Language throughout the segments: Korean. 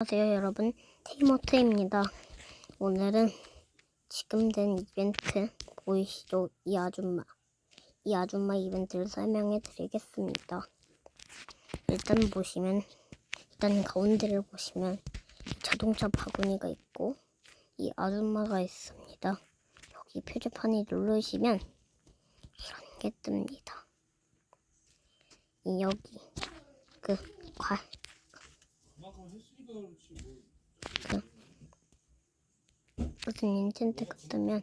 안녕하세요 여러분. 테이모트입니다. 오늘은 지금 된 이벤트 보이시죠? 이 아줌마. 이 아줌마 이벤트를 설명해 드리겠습니다. 일단 보시면 일단 가운데를 보시면 자동차 바구니가 있고 이 아줌마가 있습니다. 여기 표지판을 누르시면 이런 게 뜹니다. 이 여기 그 과, 무슨 인챈트가 뜨면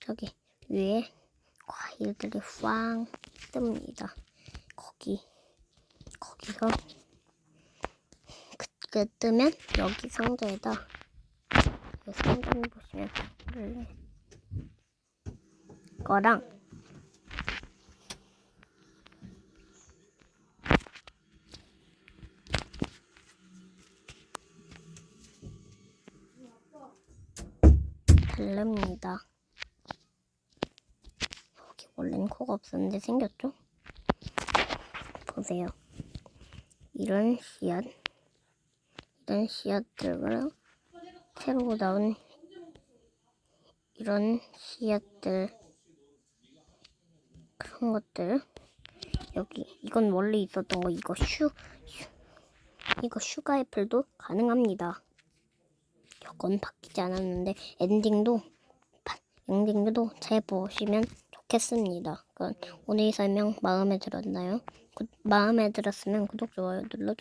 저기 위에 과일들이 꽝 뜹니다. 거기 거기서 그, 그 뜨면 여기 상자에다 이 상자를 보시면 원래 거랑 다릅니다. 여기 원래는 코가 없었는데 생겼죠? 보세요. 이런 씨앗, 이런 씨앗들을 새로 나온 이런 씨앗들 그런 것들 여기 이건 원래 있었던 거 이거 슈, 슈 이거 슈가 애플도 가능합니다. 여건 바뀌지 않았는데 엔딩도 바- 엔딩도 잘 보시면 좋겠습니다. 그럼 오늘 이 설명 마음에 들었나요? 구- 마음에 들었으면 구독 좋아요 눌러주세요.